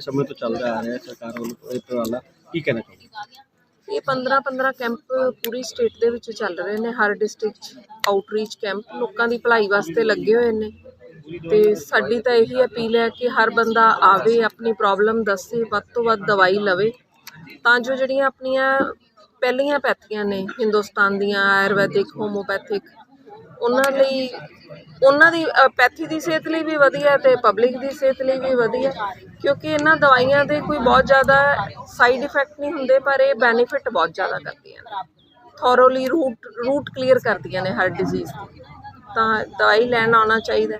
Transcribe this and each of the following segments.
ਸਮੇਂ ਤੋਂ ਚੱਲਦਾ ਆ ਰਿਹਾ ਹੈ ਸਰਕਾਰ ਵੱਲੋਂ ਇਹ ਉਪਰਾਲਾ। ਕੀ ਕਹਿਣਾ ਚਾਹੀਦਾ ਇਹ 15 15 ਕੈਂਪ ਪੂਰੀ ਸਟੇਟ ਦੇ ਵਿੱਚ ਚੱਲ ਰਹੇ ਨੇ, ਹਰ ਡਿਸਟ੍ਰਿਕਟ 'ਚ ਆਊਟਰੀਚ ਕੈਂਪ, ਲੋਕਾਂ ਦੀ ਭਲਾਈ ਵਾਸਤੇ ਲੱਗੇ ਹੋਏ ਨੇ। ਤੇ ਸਾਡੀ ਤਾਂ ਇਹੀ ਅਪੀਲ ਹੈ ਕਿ ਹਰ ਬੰਦਾ ਆਵੇ, ਆਪਣੀ ਪ੍ਰੋਬਲਮ ਦੱਸੇ, ਵੱਧ ਤੋਂ ਵੱਧ ਦਵਾਈ ਲਵੇ। ਤਾਂ ਜੋ ਜਿਹੜੀਆਂ ਆਪਣੀਆਂ ਪਹਿਲੀਆਂ ਪੈਥੀਆਂ ਨੇ, ਹਿੰਦੁਸਤਾਨ ਦੀਆਂ, ਆਯੁਰਵੈਦਿਕ ਹੋਮੋਪੈਥਿਕ ਉਹਨਾਂ ਲਈ ਉਹਨਾਂ ਦੀ ਪੈਥੀ ਦੀ ਸਿਹਤ ਲਈ ਵੀ ਵਧੀਆ ਤੇ ਪਬਲਿਕ ਦੀ ਸਿਹਤ ਲਈ ਵੀ ਵਧੀਆ ਕਿਉਂਕਿ ਇਹਨਾਂ ਦਵਾਈਆਂ ਦੇ ਕੋਈ ਬਹੁਤ ਜ਼ਿਆਦਾ ਸਾਈਡ ਇਫੈਕਟ ਨਹੀਂ ਹੁੰਦੇ ਪਰ ਇਹ ਬੈਨੀਫਿਟ ਬਹੁਤ ਜ਼ਿਆਦਾ ਕਰਦੀਆਂ ਨੇ। ਥੋਰੋਲੀ ਰੂਟ ਰੂਟ ਕਲੀਅਰ ਕਰਦੀਆਂ ਨੇ ਹਰ ਡਿਜ਼ੀਜ਼ ਦੀ। ਤਾਂ ਦਵਾਈ ਲੈਣ ਆਉਣਾ ਚਾਹੀਦਾ।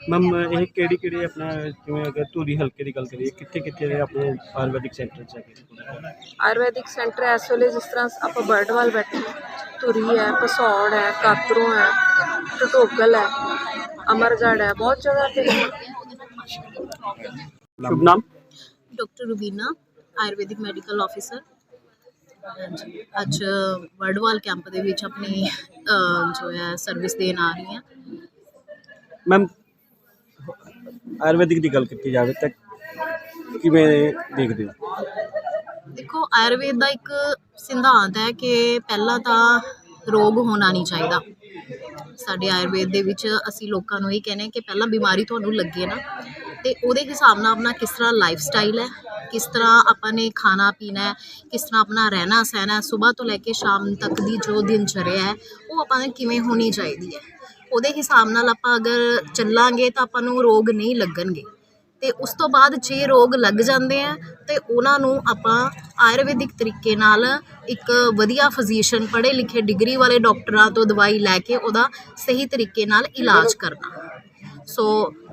ਮੈਮ ਇਹ ਕਿਹੜੀ ਕਿਹੜੀ ਆਪਣਾ ਜਿਵੇਂ ਅਗਰ ਧੂਰੀ ਹਲਕੇ ਦੀ ਗੱਲ ਕਰੀਏ ਕਿੱਥੇ ਕਿੱਥੇ ਦੇ ਆਪਣੇ ਆਯੁਰਵੈਦਿਕ ਸੈਂਟਰ ਚ ਹੈਗੇ ਆਯੁਰਵੈਦਿਕ ਸੈਂਟਰ ਇਸ ਵੇਲੇ ਜਿਸ ਤਰ੍ਹਾਂ ਆਪਾਂ ਬਰਡਵਾਲ ਬੈਠੇ ਧੁਰੀ ਹੈ ਪਸੌੜ ਹੈ ਕਾਤਰੋਂ ਹੈ ਟਟੋਗਲ ਹੈ ਅਮਰਗੜ੍ਹ ਹੈ ਬਹੁਤ ਜਗ੍ਹਾ ਤੇ ਨੇ। ਸ਼ੁਭ ਨਾਮ? Doctor Rubina Ayurvedic medical officer ਹਾਂਜੀ ਅੱਜ ਵਰਡਵਾਲ ਕੈਂਪ ਦੇ ਵਿੱਚ ਆਪਣੀ ਜੋ ਹੈ ਸਰਵਿਸ ਦੇਣ ਆ ਰਹੀ ਹਾਂ। ਮੈਮ ਆਯੁਰਵੈਦਿਕ ਦੀ ਗੱਲ ਕੀਤੀ ਜਾਵੇ ਤਾਂ ਕਿਵੇਂ ਦੇਖਦੇ ਹੋ? ਦੇਖੋ, ਆਯੁਰਵੇਦ ਦਾ ਇੱਕ ਸਿਧਾਂਤ ਹੈ ਕਿ ਪਹਿਲਾਂ ਤਾਂ ਰੋਗ ਹੋਣਾ ਨਹੀਂ ਚਾਹੀਦਾ। ਸਾਡੇ ਆਯੁਰਵੇਦ ਦੇ ਵਿੱਚ ਅਸੀਂ ਲੋਕਾਂ ਨੂੰ ਇਹ ਕਹਿੰਦੇ ਹਾਂ ਕਿ ਪਹਿਲਾਂ ਬਿਮਾਰੀ ਤੁਹਾਨੂੰ ਲੱਗੇ ਨਾ, ਤੇ ਉਹਦੇ ਹਿਸਾਬ ਨਾਲ ਆਪਣਾ ਕਿਸ ਤਰ੍ਹਾਂ ਲਾਈਫ ਸਟਾਈਲ ਹੈ, ਕਿਸ ਤਰ੍ਹਾਂ ਆਪਾਂ ਨੇ ਖਾਣਾ ਪੀਣਾ ਹੈ, ਕਿਸ ਤਰ੍ਹਾਂ ਆਪਣਾ ਰਹਿਣਾ ਸਹਿਣਾ ਸਵੇਰ ਤੋਂ ਲੈ ਕੇ ਸ਼ਾਮ ਤੱਕ ਦੀ ਜੋ ਦਿਨਚਰਿਆ ਹੈ, ਉਹ ਆਪਾਂ ਨੇ ਕਿਵੇਂ ਹੋਣੀ ਚਾਹੀਦੀ ਹੈ। ਉਹਦੇ ਹਿਸਾਬ ਨਾਲ ਆਪਾਂ ਅਗਰ ਚੱਲਾਂਗੇ ਤਾਂ ਆਪਾਂ ਨੂੰ ਰੋਗ ਨਹੀਂ ਲੱਗਣਗੇ। ਤੇ ਉਸ ਤੋਂ ਬਾਅਦ ਜੇ ਰੋਗ ਲੱਗ ਜਾਂਦੇ ਆ, ਤੇ ਉਹਨਾਂ ਨੂੰ ਆਪਾਂ ਆਯੁਰਵੈਦਿਕ ਤਰੀਕੇ ਨਾਲ ਇੱਕ ਵਧੀਆ ਫਿਜ਼ੀਸ਼ੀਅਨ ਪੜ੍ਹੇ ਲਿਖੇ ਡਿਗਰੀ ਵਾਲੇ ਡਾਕਟਰਾਂ ਤੋਂ ਦਵਾਈ ਲੈ ਕੇ ਉਹਦਾ ਸਹੀ ਤਰੀਕੇ ਨਾਲ ਇਲਾਜ ਕਰਨਾ। ਸੋ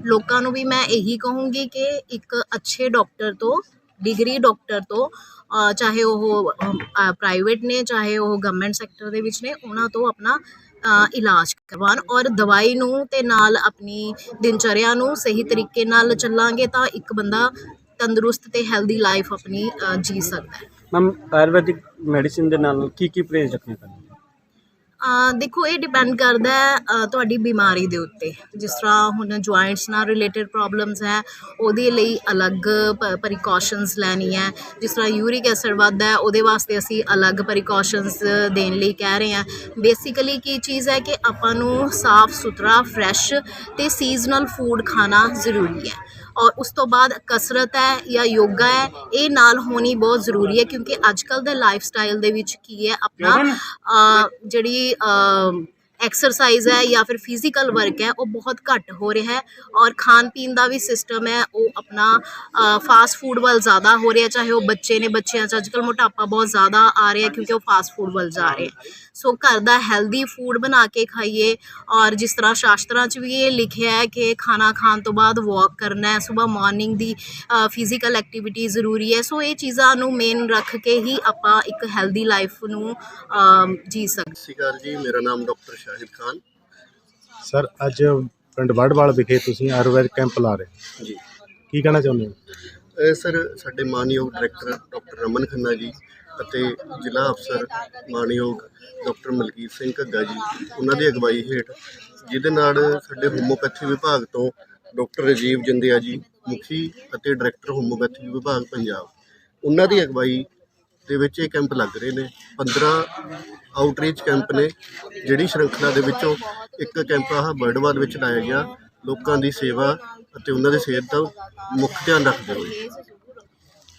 ਲੋਕਾਂ ਨੂੰ ਵੀ ਮੈਂ ਇਹੀ ਕਹੂੰਗੀ ਕਿ ਇੱਕ ਅੱਛੇ ਡਾਕਟਰ ਤੋਂ ਡਿਗਰੀ ਡਾਕਟਰ ਤੋਂ ਚਾਹੇ ਉਹ ਪ੍ਰਾਈਵੇਟ ਨੇ, ਚਾਹੇ ਉਹ ਗਵਰਨਮੈਂਟ ਸੈਕਟਰ ਦੇ ਵਿੱਚ ਨੇ, ਉਹਨਾਂ ਤੋਂ ਆਪਣਾ ਇਲਾਜ ਕਰਵਾਉਣ ਔਰ ਦਵਾਈ ਨੂੰ ਤੇ ਨਾਲ ਆਪਣੀ ਦਿਨਚਰਿਆ ਨੂੰ ਸਹੀ ਤਰੀਕੇ ਨਾਲ ਚੱਲਾਂਗੇ ਤਾਂ ਇੱਕ ਬੰਦਾ ਤੰਦਰੁਸਤ ਤੇ ਹੈਲਦੀ ਲਾਈਫ ਆਪਣੀ ਜੀ ਸਕਦਾ ਹੈ। ਮੈਮ ਆਯੁਰਵੈਦਿਕ ਮੈਡੀਸਿਨ ਦੇ ਨਾਲ ਕੀ ਕੀ ਪਰਹੇਜ਼ ਰੱਖਣੇ ਪੈਂਦੇ? ਦੇਖੋ, ਇਹ ਡਿਪੈਂਡ ਕਰਦਾ ਹੈ ਤੁਹਾਡੀ ਬਿਮਾਰੀ ਦੇ ਉੱਤੇ। ਜਿਸ ਤਰ੍ਹਾਂ ਹੁਣ ਜੁਆਇੰਟਸ ਨਾਲ ਰਿਲੇਟਡ ਪ੍ਰੋਬਲਮਸ ਹੈ, ਉਹਦੇ ਲਈ ਅਲੱਗ ਪ੍ਰੀਕਾਸ਼ਨਸ ਲੈਣੀ ਹੈ। ਜਿਸ ਤਰ੍ਹਾਂ ਯੂਰਿਕ ਐਸਿਡ ਵੱਧਦਾ ਹੈ, ਉਹਦੇ ਵਾਸਤੇ ਅਸੀਂ ਅਲੱਗ ਪ੍ਰੀਕਾਸ਼ਨਸ ਦੇਣ ਲਈ ਕਹਿ ਰਹੇ ਹਾਂ। ਬੇਸਿਕਲੀ ਕੀ ਚੀਜ਼ ਹੈ ਕਿ ਆਪਾਂ ਨੂੰ ਸਾਫ਼ ਸੁਥਰਾ ਫਰੈਸ਼ ਤੇ ਸੀਜ਼ਨਲ ਫੂਡ ਖਾਣਾ ਜ਼ਰੂਰੀ ਹੈ। ਔਰ ਉਸ ਤੋਂ ਬਾਅਦ ਕਸਰਤ ਹੈ ਜਾਂ ਯੋਗਾ ਹੈ ਇਹ ਨਾਲ ਹੋਣੀ ਬਹੁਤ ਜ਼ਰੂਰੀ ਹੈ ਕਿਉਂਕਿ ਅੱਜ ਕੱਲ ਦੇ ਲਾਈਫ ਸਟਾਈਲ ਦੇ ਵਿੱਚ ਕੀ ਹੈ ਆਪਣਾ ਜਿਹੜੀ ਐਕਸਰਸਾਈਜ਼ ਹੈ ਜਾਂ ਫਿਰ ਫਿਜ਼ੀਕਲ ਵਰਕ ਹੈ ਉਹ ਬਹੁਤ ਘੱਟ ਹੋ ਰਿਹਾ ਹੈ ਔਰ ਖਾਣ ਪੀਣ ਦਾ ਵੀ ਸਿਸਟਮ ਹੈ ਉਹ ਆਪਣਾ ਫਾਸਟ ਫੂਡ ਵੱਲ ਜ਼ਿਆਦਾ ਹੋ ਰਿਹਾ ਚਾਹੇ ਉਹ ਬੱਚੇ ਨੇ ਬੱਚਿਆਂ 'ਚ ਅੱਜ ਕੱਲ ਮੋਟਾਪਾ ਬਹੁਤ ਜ਼ਿਆਦਾ ਆ ਰਿਹਾ ਕਿਉਂਕਿ ਉਹ ਫਾਸਟ ਫੂਡ ਵੱਲ ਜਾ ਰਹੇ ਹੈ। ਸੋ ਘਰ ਦਾ ਹੈਲਦੀ ਫੂਡ ਬਣਾ ਕੇ ਖਾਈਏ ਔਰ ਜਿਸ ਤਰ੍ਹਾਂ ਸ਼ਾਸਤਰਾਂ 'ਚ ਵੀ ਇਹ ਲਿਖਿਆ ਹੈ ਕਿ ਖਾਣਾ ਖਾਣ ਤੋਂ ਬਾਅਦ ਵਾਕ ਕਰਨਾ ਹੈ ਸਵੇਰ ਮਾਰਨਿੰਗ ਦੀ ਫਿਜ਼ੀਕਲ ਐਕਟੀਵਿਟੀ ਜ਼ਰੂਰੀ ਹੈ। ਸੋ ਇਹ ਚੀਜ਼ਾਂ ਨੂੰ ਮੇਨ ਰੱਖ ਕੇ ਹੀ ਆਪਾਂ ਇੱਕ ਹੈਲਦੀ ਲਾਈਫ ਨੂੰ ਜੀ ਸਕਦੇ ਸਤਿ ਸ਼੍ਰੀ ਅਕਾਲ ਜੀ ਮੇਰਾ ਨਾਮ ਡਾਕਟਰ ਸ਼ਾਹਿਦ ਖਾਨ। ਸਰ ਅੱਜ ਪਿੰਡ ਵੜਵਾਲ ਵਿਖੇ ਤੁਸੀਂ ਆਯੁਰਵੈਦ ਕੈਂਪ ਲਾ ਰਹੇ ਜੀ। ਕੀ ਕਹਿਣਾ ਚਾਹੁੰਦੇ ਹੋ? ਇਹ ਸਰ ਸਾਡੇ ਮਾਨਯੋਗ ਡਾਇਰੈਕਟਰ ਡਾਕਟਰ ਰਮਨ ਖੰਨਾ ਜੀ ਅਤੇ ਜ਼ਿਲ੍ਹਾ ਅਫਸਰ ਮਾਨਯੋਗ ਡਾਕਟਰ ਮਲਕੀਤ ਸਿੰਘ ਘੱਗਾ ਜੀ, ਉਹਨਾਂ ਦੀ ਅਗਵਾਈ ਹੇਠ ਜਿਹਦੇ ਨਾਲ ਸਾਡੇ ਹੋਮੋਪੈਥੀ ਵਿਭਾਗ ਤੋਂ ਡਾਕਟਰ ਰਜੀਵ ਜੰਦਿਆ ਜੀ, ਮੁਖੀ ਅਤੇ ਡਾਇਰੈਕਟਰ ਹੋਮੋਪੈਥੀ ਵਿਭਾਗ ਪੰਜਾਬ। ਉਹਨਾਂ ਦੀ ਅਗਵਾਈ ਦੇ ਵਿੱਚ ਇਹ ਕੈਂਪ ਲੱਗ ਰਹੇ ਨੇ। 15 ਆਊਟਰੀਚ ਕੈਂਪ ਨੇ, ਜਿਹੜੀ ਸ਼੍ਰੰਖਲਾ ਦੇ ਵਿੱਚੋਂ ਇੱਕ ਕੈਂਪ ਆਹ ਬਰਡਵਾਲ ਵਿੱਚ ਲਾਇਆ ਗਿਆ। ਲੋਕਾਂ ਦੀ ਸੇਵਾ ਅਤੇ ਉਹਨਾਂ ਦੀ ਸਿਹਤ ਦਾ ਮੁੱਖ ਧਿਆਨ ਰੱਖਦੇ ਹੋਏ।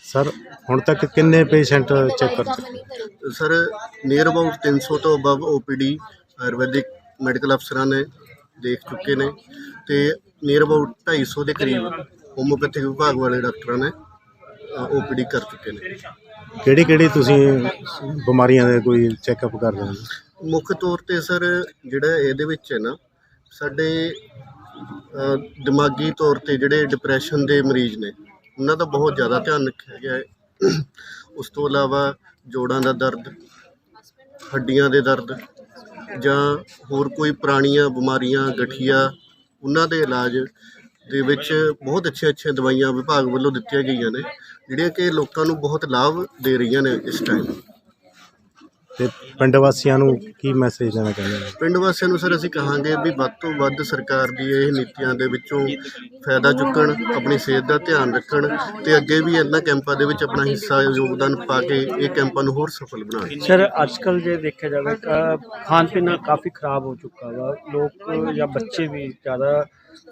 ਸਰ ਹੁਣ ਤੱਕ ਕਿੰਨੇ ਪੇਸ਼ੈਂਟ ਚੈੱਕ ਕਰ ਚੁੱਕੇ? ਸਰ ਨੀਅਰ ਅਬਾਊਟ 300 ਤੋਂ ਅਬਵ ਓਪੀਡੀ ਆਯੁਰਵੈਦਿਕ ਮੈਡੀਕਲ ਅਫਸਰਾਂ ਨੇ ਦੇਖ ਚੁੱਕੇ ਨੇ ਤੇ ਨੀਅਰ ਅਬਾਊਟ 250 ਦੇ ਕਰੀਬ ਹੋਮੋਪੈਥਿਕ ਵਿਭਾਗ ਵਾਲੇ ਡਾਕਟਰਾਂ ਨੇ ਓਪੀਡੀ ਕਰ ਚੁੱਕੇ ਨੇ। ਕਿਹੜੀ ਕਿਹੜੀ ਤੁਸੀਂ ਬਿਮਾਰੀਆਂ ਦੇ ਕੋਈ ਚੈੱਕਅਪ ਕਰ ਰਹੇ ਹੋ? ਮੁੱਖ ਤੌਰ ਤੇ ਸਰ ਜਿਹੜਾ ਇਹਦੇ ਵਿੱਚ ਹੈ ਨਾ ਸਾਡੇ ਦਿਮਾਗੀ ਤੌਰ ਤੇ ਜਿਹੜੇ ਡਿਪਰੈਸ਼ਨ ਦੇ ਮਰੀਜ਼ ਨੇ ਉਹਨਾਂ ਦਾ ਬਹੁਤ ਜ਼ਿਆਦਾ ਧਿਆਨ ਰੱਖਿਆ ਗਿਆ ਹੈ। ਉਸ ਤੋਂ ਇਲਾਵਾ ਜੋੜਾਂ ਦਾ ਦਰਦ, ਹੱਡੀਆਂ ਦੇ ਦਰਦ ਜਾਂ ਹੋਰ ਕੋਈ ਪੁਰਾਣੀਆਂ ਬਿਮਾਰੀਆਂ, ਗਠੀਆ, ਉਹਨਾਂ ਦੇ ਇਲਾਜ ਦੇ ਵਿੱਚ ਬਹੁਤ ਅੱਛੀਆਂ ਅੱਛੀਆਂ ਦਵਾਈਆਂ ਵਿਭਾਗ ਵੱਲੋਂ ਦਿੱਤੀਆਂ ਗਈਆਂ ਨੇ, ਜਿਹੜੀਆਂ ਕਿ ਲੋਕਾਂ ਨੂੰ ਬਹੁਤ ਲਾਭ ਦੇ ਰਹੀਆਂ ਨੇ ਇਸ ਟਾਈਮ ਤੇ ਪਿੰਡ ਵਾਸੀਆਂ ਨੂੰ ਕੀ ਮੈਸੇਜ ਦੇਣਾ ਚਾਹੁੰਦੇ ਹੋ? ਪਿੰਡ ਵਾਸੀਆਂ ਨੂੰ ਸਰ ਅਸੀਂ ਕਹਾਂਗੇ ਵੀ ਵੱਧ ਤੋਂ ਵੱਧ ਸਰਕਾਰ ਦੀ ਇਹ ਨੀਤੀਆਂ ਦੇ ਵਿੱਚੋਂ ਫਾਇਦਾ ਚੁੱਕਣ ਆਪਣੀ ਸਿਹਤ ਦਾ ਧਿਆਨ ਰੱਖਣ ਤੇ ਅੱਗੇ ਵੀ ਇਹਨਾਂ ਕੈਂਪਾਂ ਦੇ ਵਿੱਚ ਆਪਣਾ ਹਿੱਸਾ ਯੋਗਦਾਨ ਪਾ ਕੇ ਇਹ ਕੈਂਪਾਂ ਨੂੰ ਹੋਰ ਸਫਲ ਬਣਾਉਣ। ਸਰ ਅੱਜ ਕੱਲ ਜੇ ਦੇਖਿਆ ਜਾਵੇ ਤਾਂ ਖਾਣ ਪੀਣਾ ਕਾਫੀ ਖਰਾਬ ਹੋ ਚੁੱਕਾ ਵਾ। ਲੋਕ ਜਾਂ ਬੱਚੇ ਵੀ ਜ਼ਿਆਦਾ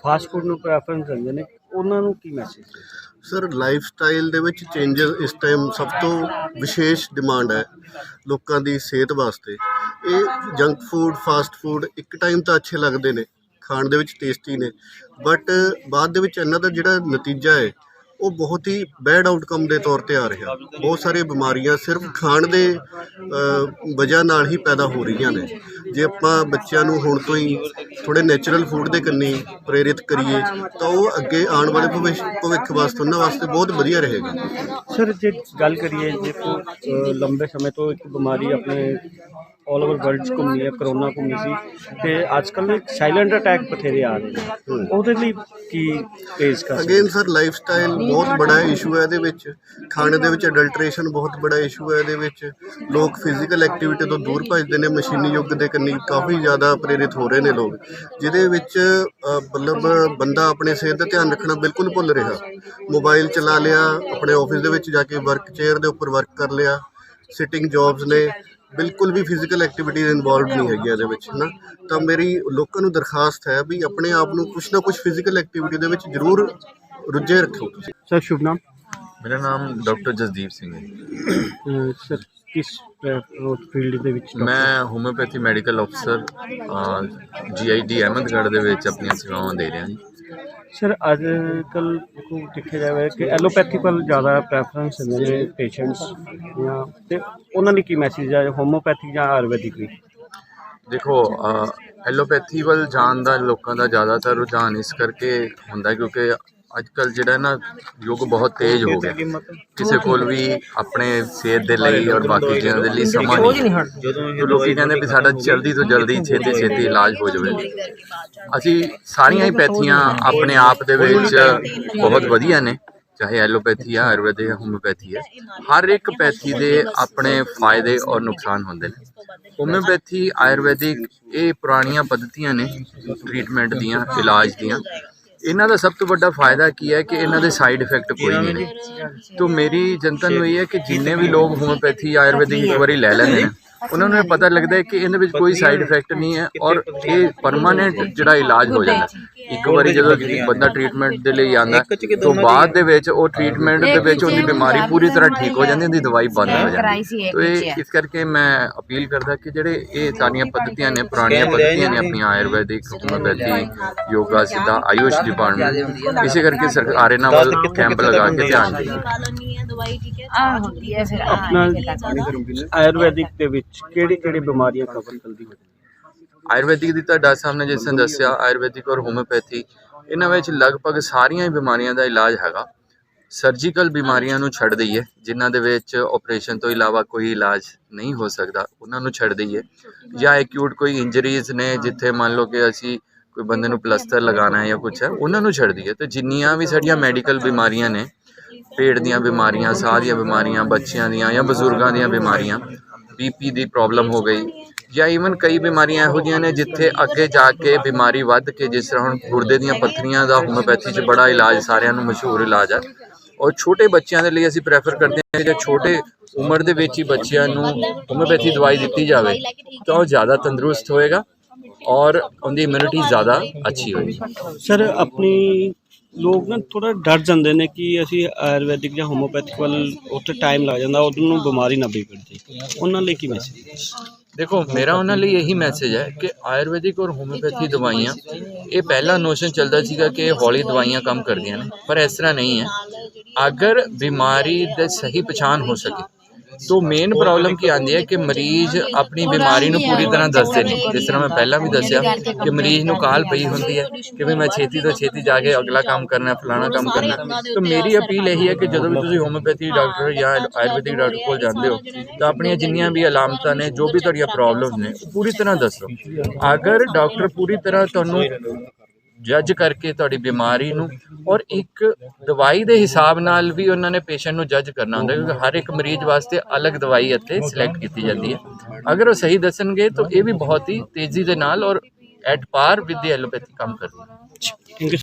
ਫਾਸਟ ਫੂਡ ਨੂੰ ਪ੍ਰੈਫਰੈਂਸ ਦਿੰਦੇ ਨੇ। ਉਹਨਾਂ ਨੂੰ ਕੀ ਮੈਸੇਜ ਸਰ ਲਾਈਫ ਸਟਾਈਲ ਦੇ ਵਿੱਚ ਚੇਂਜਸ ਇਸ ਟਾਈਮ ਸਭ ਤੋਂ ਵਿਸ਼ੇਸ਼ ਡਿਮਾਂਡ ਹੈ ਲੋਕਾਂ ਦੀ ਸਿਹਤ ਵਾਸਤੇ। ਇਹ ਜੰਕ ਫੂਡ ਫਾਸਟ ਫੂਡ ਇੱਕ ਟਾਈਮ ਤਾਂ ਅੱਛੇ ਲੱਗਦੇ ਨੇ, ਖਾਣ ਦੇ ਵਿੱਚ ਟੇਸਟੀ ਨੇ ਬਟ ਬਾਅਦ ਦੇ ਵਿੱਚ ਇਹਨਾਂ ਦਾ ਜਿਹੜਾ ਨਤੀਜਾ ਹੈ ਉਹ ਬਹੁਤ ਹੀ ਬੈਡ ਆਊਟਕਮ ਦੇ ਤੌਰ ਤੇ ਆ ਰਿਹਾ। ਬਹੁਤ ਸਾਰੀਆਂ ਬਿਮਾਰੀਆਂ ਸਿਰਫ ਖਾਣ ਦੇ ਵਜ੍ਹਾ ਨਾਲ ਹੀ ਪੈਦਾ ਹੋ ਰਹੀਆਂ ਨੇ। ਜੇ ਆਪਾਂ ਬੱਚਿਆਂ ਨੂੰ ਹੁਣ ਤੋਂ ਹੀ ਥੋੜੇ ਨੇਚਰਲ ਫੂਡ ਦੇ ਕੰਨੀ ਪ੍ਰੇਰਿਤ ਕਰੀਏ, ਤਾਂ ਉਹ ਅੱਗੇ ਆਉਣ ਵਾਲੇ ਭਵਿੱਖ ਭਵਿੱਖ ਵਾਸਤੇ, ਉਹਨਾਂ ਵਾਸਤੇ ਬਹੁਤ ਵਧੀਆ ਰਹੇਗਾ। ਸਰ, ਜੇ ਗੱਲ ਕਰੀਏ, ਜੇ ਲੰਬੇ ਸਮੇਂ ਤੋਂ ਇੱਕ ਬਿਮਾਰੀ ਆਪਣੇ ਆਲ ਓਵਰ ਵਰਲਡ 'ਚ ਘੁੰਮੀ ਹੈ ਕਰੋਨਾ ਘੁੰਮੀ ਸੀ ਤੇ ਅੱਜ ਕੱਲ੍ਹ ਸਾਇਲੈਂਟ ਅਟੈਕ ਬਥੇਰੇ ਆ ਰਹੇ ਨੇ। ਉਹਦੇ ਲਈ ਕੀ ਪੇਸ਼ ਕਰ ਅਗੇਨ ਸਰ ਲਾਈਫ ਸਟਾਈਲ ਬਹੁਤ ਬੜਾ ਇਸ਼ੂ ਹੈ ਇਹਦੇ ਵਿੱਚ। ਖਾਣੇ ਦੇ ਵਿੱਚ ਅਡਲਟ੍ਰੇਸ਼ਨ ਬਹੁਤ ਬੜਾ ਇਸ਼ੂ ਹੈ ਇਹਦੇ ਵਿੱਚ। ਲੋਕ ਫਿਜ਼ੀਕਲ ਐਕਟੀਵਿਟੀ ਤੋਂ ਦੂਰ ਭੱਜਦੇ ਨੇ, ਮਸ਼ੀਨੀ ਯੁੱਗ ਦੇ ਕੰਨੀ ਕਾਫੀ ਜ਼ਿਆਦਾ ਪ੍ਰੇਰਿਤ ਹੋ ਰਹੇ ਨੇ ਲੋਕ, ਜਿਹਦੇ ਵਿੱਚ ਮਤਲਬ ਬੰਦਾ ਆਪਣੇ ਸਿਹਤ ਦਾ ਧਿਆਨ ਰੱਖਣਾ ਬਿਲਕੁਲ ਭੁੱਲ ਰਿਹਾ। ਮੋਬਾਈਲ ਚਲਾ ਲਿਆ, ਆਪਣੇ ਆਫਿਸ ਦੇ ਵਿੱਚ ਜਾ ਕੇ ਵਰਕ ਚੇਅਰ ਦੇ ਉੱਪਰ ਵਰਕ ਕਰ ਲਿਆ ਸਿਟਿੰਗ ਜੌਬਸ ਨੇ ਬਿਲਕੁਲ ਵੀ ਫਿਜ਼ੀਕਲ ਐਕਟੀਵਿਟੀਜ਼ ਇਨਵੋਲਵਡ ਨਹੀਂ ਹੈਗੀ ਇਹਦੇ ਵਿੱਚ ਹਨਾ? ਤਾਂ ਮੇਰੀ ਲੋਕਾਂ ਨੂੰ ਦਰਖਾਸਤ ਹੈ ਵੀ ਆਪਣੇ ਆਪ ਨੂੰ ਕੁਛ ਨਾ ਕੁਛ ਫਿਜ਼ੀਕਲ ਐਕਟੀਵਿਟੀ ਦੇ ਵਿੱਚ ਜ਼ਰੂਰ ਰੁੱਝੇ ਰੱਖੋ ਤੁਸੀਂ। ਸਰ ਸ਼ੁਭ ਨਾਮ? ਮੇਰਾ ਨਾਮ ਡਾਕਟਰ ਜਸਦੀਪ ਸਿੰਘ ਹੈ। ਸਰ ਕਿਸ ਫੀਲਡ ਦੇ ਵਿੱਚ? ਮੈਂ ਹੋਮਿਓਪੈਥੀ ਮੈਡੀਕਲ ਅਫਸਰ ਜੀਆਈਡੀ ਅਹਿਮਦਗੜ੍ਹ ਦੇ ਵਿੱਚ ਆਪਣੀਆਂ ਸੇਵਾਵਾਂ ਦੇ ਰਿਹਾ ਜੀ। ਸਰ, ਅੱਜ ਕੱਲ ਦੇਖੋ, ਦੇਖਿਆ ਜਾਵੇ ਕਿ ਐਲੋਪੈਥੀ ਵੱਲ ਜ਼ਿਆਦਾ ਪ੍ਰੈਫਰੈਂਸ ਦਿੰਦੇ ਨੇ ਪੇਸ਼ੈਂਟਸ ਜਾਂ ਤੇ ਉਹਨਾਂ ਲਈ ਕੀ ਮੈਸੇਜ ਹੈ ਹੋਮੋਪੈਥੀ ਜਾਂ ਆਯੁਰਵੈਦਿਕ ਵੀ ਦੇਖੋ ਐਲੋਪੈਥੀ ਵੱਲ ਜਾਣ ਦਾ ਲੋਕਾਂ ਦਾ ਜ਼ਿਆਦਾਤਰ ਰੁਝਾਨ ਇਸ ਕਰਕੇ ਹੁੰਦਾ ਕਿਉਂਕਿ ਅੱਜ ਕੱਲ ਜਿਹੜਾ ਨਾ ਯੁੱਗ ਬਹੁਤ ਤੇਜ਼ ਹੋ ਗਿਆ। ਕਿਸੇ ਕੋਲ ਵੀ ਆਪਣੇ ਸਿਹਤ ਦੇ ਲਈ ਔਰ ਬਾਕੀ ਚੀਜ਼ਾਂ ਦੇ ਲਈ ਸਮਾਂ ਨਹੀਂ। ਲੋਕੀ ਕਹਿੰਦੇ ਵੀ ਸਾਡਾ ਜਲਦੀ ਤੋਂ ਜਲਦੀ ਛੇਤੀ ਛੇਤੀ ਇਲਾਜ ਹੋ ਜਾਵੇ। ਅਸੀਂ ਸਾਰੀਆਂ ਹੀ ਪੈਥੀਆਂ ਆਪਣੇ ਆਪ ਦੇ ਵਿੱਚ ਬਹੁਤ ਵਧੀਆ ਨੇ। ਚਾਹੇ ਐਲੋਪੈਥੀ ਆ ਆਯੁਰਵੈਦਿਕ ਹੈ ਹੋਮਿਓਪੈਥੀ ਹੈ ਹਰ ਇੱਕ ਪੈਥੀ ਦੇ ਆਪਣੇ ਫਾਇਦੇ ਔਰ ਨੁਕਸਾਨ ਹੁੰਦੇ ਨੇ। ਹੋਮਿਓਪੈਥੀ ਆਯੁਰਵੈਦਿਕ ਇਹ ਪੁਰਾਣੀਆਂ ਪद्धਤੀਆਂ ਨੇ। ਟ੍ਰੀਟਮੈਂਟ ਦੀਆਂ ਇਲਾਜ ਦੀਆਂ। ਇਹਨਾਂ ਦਾ ਸਭ ਤੋਂ ਵੱਡਾ ਫਾਇਦਾ ਕੀ ਹੈ ਕਿ ਇਹਨਾਂ ਦੇ ਸਾਈਡ ਇਫੈਕਟ ਕੋਈ ਨਹੀਂ ਨੇ। ਤੋਂ ਮੇਰੀ ਜਨਤਾ ਨੂੰ ਇਹ ਹੈ ਕਿ ਜਿੰਨੇ ਵੀ ਲੋਕ ਹੋਮਿਓਪੈਥੀ ਆਯੁਰਵੈਦਿਕ ਇੱਕ ਵਾਰੀ ਲੈ ਲੈਂਦੇ ਨੇ ਉਹਨਾਂ ਨੂੰ ਇਹ ਪਤਾ ਲੱਗਦਾ ਹੈ ਕਿ ਇਹਦੇ ਵਿੱਚ ਕੋਈ ਸਾਈਡ ਇਫੈਕਟ ਨਹੀਂ ਹੈ ਔਰ ਇਹ ਪਰਮਾਨੈਂਟ ਜਿਹੜਾ ਇਲਾਜ ਹੋ ਜਾਂਦਾ ਇੱਕ ਵਾਰੀ ਜਦੋਂ ਬੰਦਾ ਟ੍ਰੀਟਮੈਂਟ ਦੇ ਲਈ ਆਂਦਾ ਤੋਂ ਬਾਅਦ ਦੇ ਵਿੱਚ ਉਹ ਟ੍ਰੀਟਮੈਂਟ ਦੇ ਵਿੱਚ ਉਹਦੀ ਬਿਮਾਰੀ ਪੂਰੀ ਤਰ੍ਹਾਂ ਠੀਕ ਹੋ ਜਾਂਦੀ ਉਹਦੀ ਦਵਾਈ ਬੰਦ ਹੋ ਜਾਂਦੀ ਤੋਂ ਇਹ ਇਸ ਕਰਕੇ ਮੈਂ ਅਪੀਲ ਕਰਦਾ ਕਿ ਜਿਹੜੇ ਇਹ ਸਾਰੀਆਂ ਪੱਧਤੀਆਂ ਨੇ ਪੁਰਾਣੀਆਂ ਪੱਧਤੀਆਂ ਨੇ ਆਪਣੀਆਂ ਆਯੁਰਵੈਦਿਕ ਹੋਮਿਓਪੈਥੀ ਯੋਗਾ ਸਿੱਧਾ ਆਯੁਸ਼ ਡਿਪਾਰਟਮੈਂਟ ਇਸੇ ਕਰਕੇ ਸਰਕਾਰ ਇਹਨਾਂ ਵੱਲ ਕੈਂਪ ਲਗਾ ਕੇ ਧਿਆਨ ਦੇ। ਰਹੀ ਹੈ ਆ ਹੁੰਦੀ ਹੈ ਫਿਰ ਆਪਣਾ ਆਯੁਰਵੈਦਿਕ ਦੇ ਵਿੱਚ ਕਿਹੜੀ ਕਿਹੜੀ ਬਿਮਾਰੀਆਂ ਕਵਰ ਕਰਦੀ ਹੈ? ਆਯੁਰਵੈਦਿਕ ਦੀ ਤਾਂ ਡਾਕਟਰ ਸਾਹਿਬ ਨੇ ਜਿਸ ਨੇ ਦੱਸਿਆ ਆਯੁਰਵੈਦਿਕ ਔਰ ਹੋਮਿਓਪੈਥੀ ਇਹਨਾਂ ਵਿੱਚ ਲਗਭਗ ਸਾਰੀਆਂ ਹੀ ਬਿਮਾਰੀਆਂ ਦਾ ਇਲਾਜ ਹੈਗਾ। ਸਰਜੀਕਲ ਬਿਮਾਰੀਆਂ ਨੂੰ ਛੱਡ ਦਈਏ ਜਿਨ੍ਹਾਂ ਦੇ ਵਿੱਚ ਆਪਰੇਸ਼ਨ ਤੋਂ ਇਲਾਵਾ ਕੋਈ ਇਲਾਜ ਨਹੀਂ ਹੋ ਸਕਦਾ ਉਹਨਾਂ ਨੂੰ ਛੱਡ ਦਈਏ। ਜਾਂ ਐਕਿਊਟ ਕੋਈ ਇੰਜਰੀਜ਼ ਨੇ ਜਿੱਥੇ ਮੰਨ ਲਓ ਕਿ ਅਸੀਂ ਕੋਈ ਬੰਦੇ ਨੂੰ ਪਲਸਤਰ ਲਗਾਉਣਾ ਹੈ ਜਾਂ ਕੁਝ ਹੈ ਉਹਨਾਂ ਨੂੰ ਛੱਡ ਦਈਏ। ਤੇ ਜਿੰਨੀਆਂ ਵੀ ਸਾਡੀਆਂ ਮੈਡੀਕਲ ਬਿਮਾਰੀਆਂ ਨੇ ਪੇਟ ਦੀਆਂ ਬਿਮਾਰੀਆਂ, ਸਾਹ ਦੀਆਂ ਬਿਮਾਰੀਆਂ, ਬੱਚਿਆਂ ਦੀਆਂ ਜਾਂ ਬਜ਼ੁਰਗਾਂ ਦੀਆਂ ਬਿਮਾਰੀਆਂ ਬੀਪੀ ਦੀ ਪ੍ਰੋਬਲਮ ਹੋ ਗਈ ਜਾਂ ਈਵਨ ਕਈ ਬਿਮਾਰੀਆਂ ਇਹੋ ਜਿਹੀਆਂ ਨੇ ਜਿੱਥੇ ਅੱਗੇ ਜਾ ਕੇ ਬਿਮਾਰੀ ਵੱਧ ਕੇ ਜਿਸ ਤਰ੍ਹਾਂ ਹੁਣ ਗੁਰਦੇ ਦੀਆਂ ਪੱਥਰੀਆਂ ਦਾ ਹੋਮਿਓਪੈਥੀ 'ਚ ਬੜਾ ਇਲਾਜ ਸਾਰਿਆਂ ਨੂੰ ਮਸ਼ਹੂਰ ਇਲਾਜ ਹੈ ਔਰ ਛੋਟੇ ਬੱਚਿਆਂ ਦੇ ਲਈ ਅਸੀਂ ਪ੍ਰੈਫਰ ਕਰਦੇ ਹਾਂ ਜੇ ਛੋਟੇ ਉਮਰ ਦੇ ਵਿੱਚ ਹੀ ਬੱਚਿਆਂ ਨੂੰ ਹੋਮਿਓਪੈਥੀ ਦਵਾਈ ਦਿੱਤੀ ਜਾਵੇ ਤਾਂ ਉਹ ਜ਼ਿਆਦਾ ਤੰਦਰੁਸਤ ਹੋਏਗਾ ਔਰ ਉਹਦੀ ਇਮਿਊਨਿਟੀ ਜ਼ਿਆਦਾ ਅੱਛੀ ਹੋਏਗੀ। ਸਰ ਆਪਣੀ ਲੋਕ ਨਾ ਥੋੜਾ ਡਰ ਜਾਂਦੇ ਨੇ ਕਿ ਅਸੀਂ ਆਯੁਰਵੈਦਿਕ ਜਾਂ ਹੋਮੋਪੈਥਿਕ ਵੱਲ ਉੱਥੇ ਟਾਈਮ ਲੱਗ ਜਾਂਦਾ ਉਹਨਾਂ ਨੂੰ ਬਿਮਾਰੀ ਨਾ ਵਿਗੜ ਜੇ। ਉਹਨਾਂ ਲਈ ਕੀ ਮੈਸੇਜ ਦੇਖੋ, ਮੇਰਾ ਉਹਨਾਂ ਲਈ ਇਹੀ ਮੈਸੇਜ ਹੈ ਕਿ ਆਯੁਰਵੈਦਿਕ ਔਰ ਹੋਮਿਓਪੈਥੀ ਦਵਾਈਆਂ, ਇਹ ਪਹਿਲਾ ਨੋਸ਼ਨ ਚੱਲਦਾ ਸੀਗਾ ਕਿ ਇਹ ਹੌਲੀ ਦਵਾਈਆਂ ਕੰਮ ਕਰਦੀਆਂ ਨੇ, ਪਰ ਇਸ ਤਰ੍ਹਾਂ ਨਹੀਂ ਹੈ। ਅਗਰ ਬਿਮਾਰੀ ਦੀ ਸਹੀ ਪਛਾਣ ਹੋ ਸਕੇ ਸੋ ਮੇਨ ਪ੍ਰੋਬਲਮ ਕੀ ਆਉਂਦੀ ਹੈ ਕਿ ਮਰੀਜ਼ ਆਪਣੀ ਬਿਮਾਰੀ ਨੂੰ ਪੂਰੀ ਤਰ੍ਹਾਂ ਦੱਸਦੇ ਨਹੀਂ। ਜਿਸ ਤਰ੍ਹਾਂ ਮੈਂ ਪਹਿਲਾਂ ਵੀ ਦੱਸਿਆ ਕਿ ਮਰੀਜ਼ ਨੂੰ ਕਾਲ ਪਈ ਹੁੰਦੀ ਹੈ ਕਿ ਵੀ ਮੈਂ ਛੇਤੀ ਤੋਂ ਛੇਤੀ ਜਾ ਕੇ ਅਗਲਾ ਕੰਮ ਕਰਨਾ ਫਲਾਣਾ ਕੰਮ ਕਰਨਾ ਤਾਂ ਮੇਰੀ ਅਪੀਲ ਇਹੀ ਹੈ ਕਿ ਜਦੋਂ ਵੀ ਤੁਸੀਂ ਹੋਮਿਓਪੈਥੀ ਡਾਕਟਰ ਜਾਂ ਆਯੁਰਵੈਦਿਕ ਡਾਕਟਰ ਕੋਲ ਜਾਂਦੇ ਹੋ, ਤਾਂ ਆਪਣੀਆਂ ਜਿੰਨੀਆਂ ਵੀ ਅਲਾਮਤਾਂ ਨੇ, ਜੋ ਵੀ ਤੁਹਾਡੀਆਂ ਪ੍ਰੋਬਲਮਸ ਨੇ ਪੂਰੀ ਤਰ੍ਹਾਂ ਦੱਸੋ। ਅਗਰ ਡਾਕਟਰ ਪੂਰੀ ਤਰ੍ਹਾਂ ਤੁਹਾਨੂੰ ਜੱਜ ਕਰਕੇ ਤੁਹਾਡੀ ਬਿਮਾਰੀ ਨੂੰ ਔਰ ਇੱਕ ਦਵਾਈ ਦੇ ਹਿਸਾਬ ਨਾਲ ਵੀ ਉਹਨਾਂ ਨੇ ਪੇਸ਼ੈਂਟ ਨੂੰ ਜੱਜ ਕਰਨਾ ਹੁੰਦਾ ਕਿਉਂਕਿ ਹਰ ਇੱਕ ਮਰੀਜ਼ ਵਾਸਤੇ ਅਲੱਗ ਦਵਾਈ ਇੱਥੇ ਸਿਲੈਕਟ ਕੀਤੀ ਜਾਂਦੀ ਹੈ। ਅਗਰ ਉਹ ਸਹੀ ਦੱਸਣਗੇ ਤਾਂ ਇਹ ਵੀ ਬਹੁਤ ਹੀ ਤੇਜ਼ੀ ਦੇ ਨਾਲ ਔਰ ਐਟ ਪਾਰ ਵਿਦ ਦੀ ਐਲੋਪੈਥੀ ਕੰਮ ਕਰਦੀ ਹੈ।